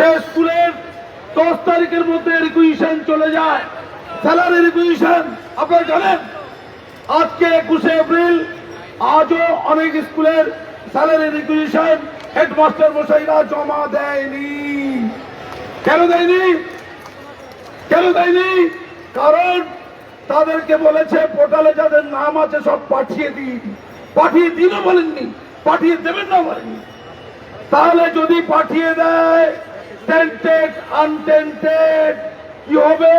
সে স্কুলের দশ তারিখের মধ্যে রিকুইশন চলে যায় স্যালারি রিকুইশন আপনারা জানেন? আজকে একুশে এপ্রিল, আজও অনেক স্কুলের স্যালারি রিকুইশন হেডমাস্টার মশাইরা জমা দেয়নি। কেন দেয়নি? কেন দেয়নি? কারণ তাদেরকে বলেছে পোর্টালে যাদের নাম আছে সব পাঠিয়ে দিন। পাঠিয়ে দিনও বলেননি, পাঠিয়ে দেবেন না বলেননি। তাহলে যদি পাঠিয়ে দেয় টেন্টেড আনটেন্টেড কি হবে?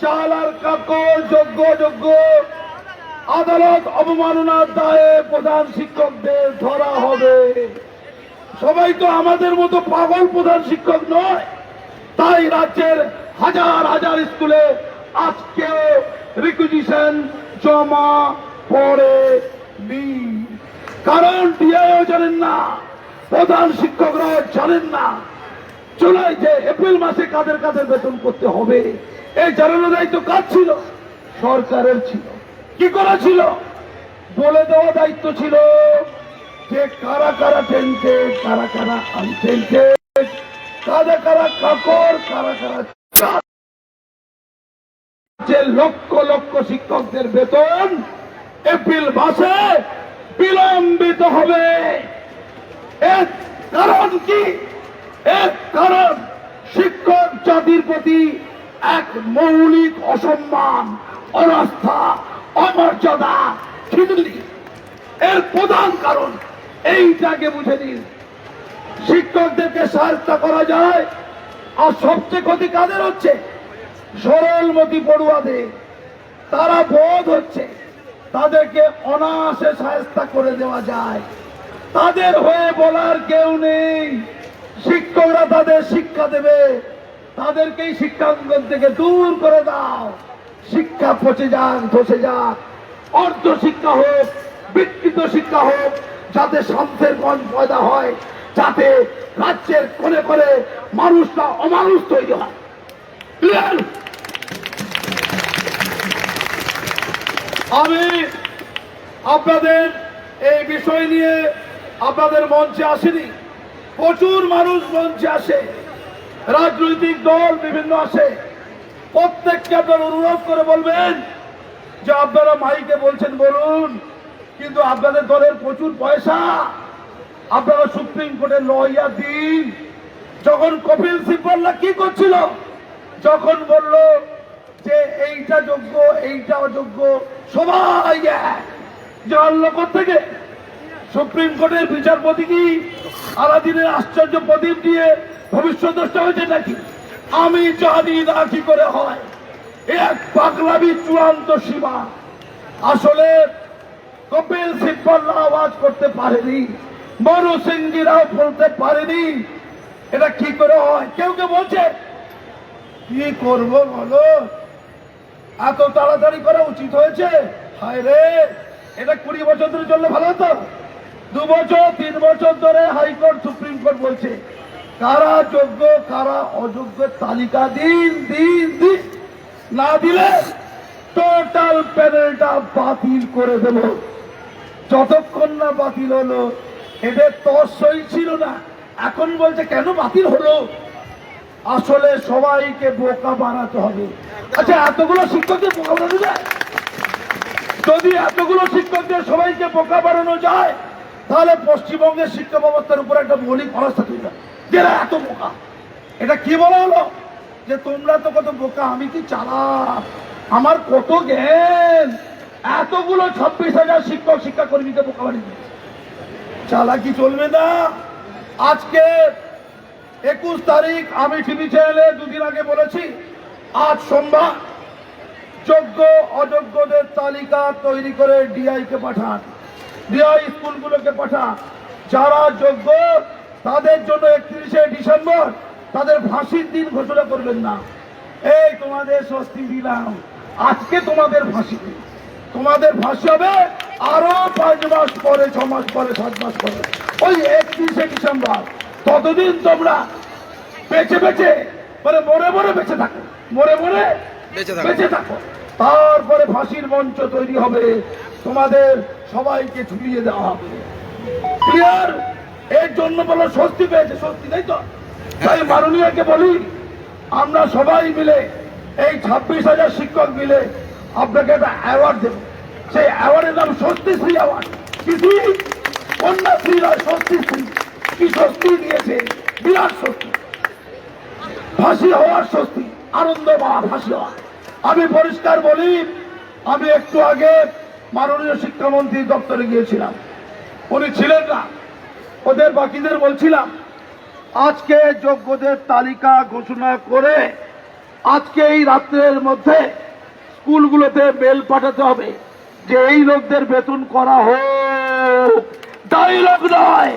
চাল আর কাকর যোগ্য যোগ্য আদালত অবমাননার দায়ে প্রধান শিক্ষকদের ধরা হবে। সবাই তো আমাদের মতো পাগল প্রধান শিক্ষক নয়। তাই রাজ্যের হাজার হাজার স্কুলে আজকে রিকুইজিশন জমা পড়ে নি। কারণ ডিআইও জানেন না, প্রধান শিক্ষকরা জানেন না। জুলাই যে এপ্রিল মাসে কাদের কাদের বেতন করতে হবে, এই জানানো দায়িত্ব কার ছিল? সরকারের ছিল। কি করা ছিল? বলে দেওয়া দায়িত্ব ছিল যে কারা কারা টেন্টেড কারা কারা আনটেন্টেড কারা কারা কাকর, কারা কারা যে লক্ষ লক্ষ শিক্ষকদের বেতন এপ্রিল মাসে বিলম্বিত হবে। এর কারণ কি? এর কারণ, শিক্ষক জাতির প্রতি এক মৌলিক অসম্মান, অনাস্থা, অমর্যাদা খিদলি এর প্রধান কারণ, এইটাকে বুঝে নিন। শিক্ষকদেরকে সাহায্য করা যায়, আর সবচেয়ে ক্ষতি কাদের হচ্ছে? সরলমতি পড়ুয়াদের। তারা বোধ হচ্ছে তাদেরকে অনায়াসে সাহায্য করে দেওয়া যায়। তাদের হয়ে বলার কেউ নেই। শিক্ষকরা তাদের শিক্ষা দেবে। তাদেরকেই শিক্ষাঙ্গন থেকে দূর করে দাও। শিক্ষা পচে যাক, ধসে যাক। অর্ধ শিক্ষা হোক, বিকৃত শিক্ষা হোক, যাতে শান্তের মন পয়দা হয়, যাতে রাজ্যের কোণে কোণে মানুষটা অমানুষ তৈরি হয়? আমি আপনাদের এই বিষয় নিয়ে আপনাদের মঞ্চে আসেনি। প্রচুর মানুষ মঞ্চে আসে, রাজনৈতিক দল বিভিন্ন আসে, প্রত্যেককে আপনারা অনুরোধ করে বলবেন যে আপনারা মাইকে বলছেন, বলুন। কিন্তু আপনাদের দলের প্রচুর পয়সা। আপনারা সুপ্রিম কোর্টের লইয়া দিন। যখন কপিল সিব্বল্লা কি করছিল? যখন বলল যে এইটা যোগ্য, এইটা অযোগ্য, সবাই এক। জানলো থেকে সুপ্রিম কোর্টের বিচারপতি কি? আলাদিনের আশ্চর্য প্রদীপ দিয়ে ভবিষ্যৎ দ্রষ্টা হয়েছে নাকি? আমি জানি না কি করে হয়। এক পাগলামি চূড়ান্ত সীমা। আসলে কপিল সিব্বল্লা আওয়াজ করতে পারেনি মনু সিংজিরাও বলতে পারেনি। এটা কি করে হয়? কেউ কেউ বলছে? কি করব বলো? এত তাড়াতাড়ি করা উচিত হয়েছে? হায় রে, এটা কুড়ি বছর ধরে চললে ভালো হতো? দু বছর তিন বছর ধরে হাইকোর্ট সুপ্রিম কোর্ট বলছে, কারা যোগ্য, কারা অযোগ্য তালিকা দিন দিন দিন না দিলে টোটাল প্যানেলটা বাতিল করে দেব। যতক্ষণ না বাতিল হলো, এদের তসই ছিল না। এখন বলছে, কেন বাতিল হলো? আসলে সবাইকে বোকা বানাতে হবে। আচ্ছা এতগুলো শিক্ষকদের বোকা বানানো যায়? যদি এতগুলো শিক্ষকদের সবাইকে বোকা বানানো যায় তাহলে পশ্চিমবঙ্গের শিক্ষা ব্যবস্থার উপর একটা মৌলিক ভরসা তৈরি যারা এত বোকা। এটা কি বলা হলো? যে তোমরা তো কত বোকা, আমি কি চালাক? আমার কত জ্ঞান? এতগুলো ছাব্বিশ হাজার শিক্ষক শিক্ষা কর্মীকে বোকা বানিয়ে দিয়েছে। চালাকি চলবে না। আজকে একুশ তারিখ আমি টিভি চ্যানেলে দুদিন আগে বলেছি, আজ সোমবার, যোগ্য, অযোগ্যদের তালিকা তৈরি করে ডিআই কে পাঠান। ডিআই স্কুলগুলোকে পাঠান যারা যোগ্য তাদের জন্য একত্রিশে ডিসেম্বর তাদের ফাঁসির দিন ঘোষণা করবেন না। এই তোমাদের স্বস্তি দিলাম। আজকে তোমাদের ফাঁসি। দিন তোমাদের ফাঁসি হবে আরও পাঁচ মাস পরে ছ মাস পরে সাত মাস পরে। ওই একত্রিশে ডিসেম্বর। ততদিন তোমরা বেঁচে বেঁচে মানে মরে মরে বেঁচে থাকো। মরে মরে বেঁচে বেঁচে থাকো। তারপরে ফাঁসির মঞ্চ তৈরি হবে। তোমাদের সবাইকে ঝুলিয়ে দেওয়া হবে। ক্লিয়ার এর জন্য বলো স্বস্তি পেয়েছে স্বস্তি তাই তো? তাই মাননীয়কে বলি আমরা সবাই মিলে এই ছাব্বিশ হাজার শিক্ষক মিলে আপনাকে একটা অ্যাওয়ার্ড দেব। সেই অ্যাওয়ার্ডের নাম স্বস্তিশ্রী অ্যাওয়ার্ড কিসি কন্যাশ্রী নয় স্বস্তিশ্রী কি স্বস্তি দিয়েছে? বিরাট স্বস্তি। ফাঁসি হওয়ার স্বস্তি আনন্দ পাওয়া ফাঁসি হওয়া। আমি পরিষ্কার বলি আমি একটু আগে মাননীয় শিক্ষামন্ত্রী দপ্তরে গিয়েছিলাম। উনি ছিলেন না। ওদের বাকিদের বলছিলাম, আজকে যোগ্যদের তালিকা ঘোষণা করে আজকে এই রাত্রের মধ্যে স্কুলগুলোতে মেল পাঠাতে হবে। যে এই লোকদের বেতন করা হোক। ডাইলগ নয়।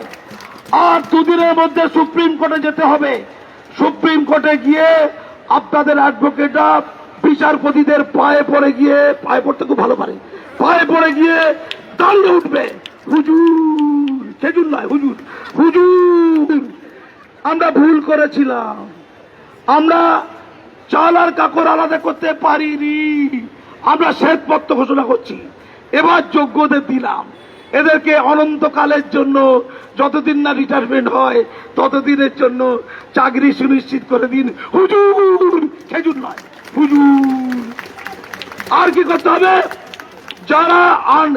আর দুদিনের মধ্যে সুপ্রিম কোর্টে যেতে হবে। সুপ্রিম কোর্টে গিয়ে আপনাদের অ্যাডভোকেটরা বিচারপতিদের পায়ে পড়ে গিয়ে, পায়ে পড়তে খুব ভালো পারে। পায়ে পড়ে গিয়ে দাঁড়িয়ে উঠবে। হুজুর খেজুর নয় হুজুর হুজুর, আমরা ভুল করেছিলাম। আমরা চাল আর কাকর আলাদা করতে পারিনি। আমরা শ্বেতপত্র ঘোষণা করছি। এবার যোগ্যদের দিলাম। এদেরকে অনন্তকালের জন্য যতদিন না রিটায়ারমেন্ট হয়, ততদিনের জন্য চাকরি সুনিশ্চিত করে দিন। হুজুর খেজুর নয় হুজুর। আর কি করতে হবে? যারা আন,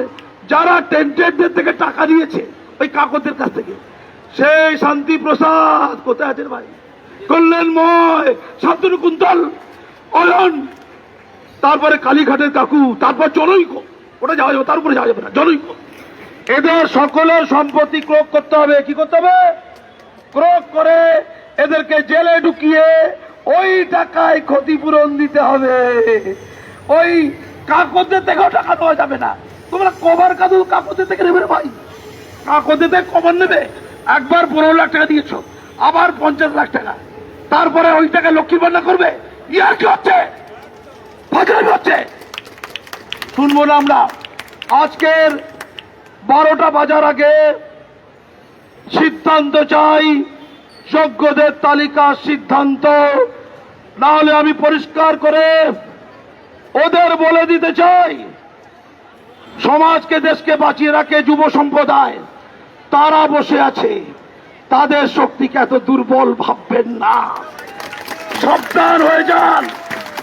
যারা টেন্টেডদের থেকে টাকা দিয়েছে, ওই কাকদের কাছ থেকে। সেই শান্তি প্রসাদ কোথায় আছেন ভাই? কল্যাণময় শান্তনু কুন্তল অয়ন তারপরে কালীঘাটের কাকু, তারপর জনৈক। ওটা যাওয়া যাবে, তার উপরে যাওয়া যাবে না, জনৈক। এদের সকলের সম্পত্তি ক্রোক করতে হবে। কি করতে হবে? ক্রোক করে এদেরকে জেলে ঢুকিয়ে ওই টাকায় ক্ষতিপূরণ দিতে হবে। ওই কাকদের থেকেও টাকা দেওয়া যাবে না। তোমরা কবার কাদু কাকদের থেকে নেবে ভাই। কাকদের থেকে কবার নেবে। একবার পনেরো লাখ টাকা দিয়েছ, আবার পঞ্চাশ লাখ টাকা। তারপরে ওই টাকা লক্ষ্মী ভান্ডার করবে। ইয়ার কি হচ্ছে? ফাজলামি হচ্ছে? শুনব না আমরা। আজকের বারোটা বাজার আগে সিদ্ধান্ত চাই, যোগ্যদের তালিকার সিদ্ধান্ত। না হলে আমি পরিষ্কার করে ওদের বলে দিতে চাই, সমাজকে, দেশকে বাঁচিয়ে রাখে যুব সম্প্রদায়। তারা বসে আছে, তাদের শক্তিকে এত দুর্বল ভাববেন না। সাবধান হয়ে যান,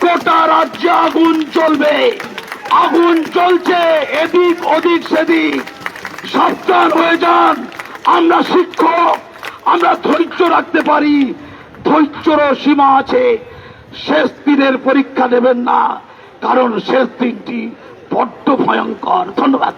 গোটা রাজ্যে আগুন চলবে আগুন চলছে এদিক, ওদিক, সেদিক। সাবধান হয়ে যান, আমরা শিক্ষক, আমরা ধৈর্য রাখতে পারি। ধৈর্যরও সীমা আছে, শেষ দিনের পরীক্ষা নেবেন না। কারণ শেষ দিনটি বড্ড ভয়ঙ্কর। ধন্যবাদ।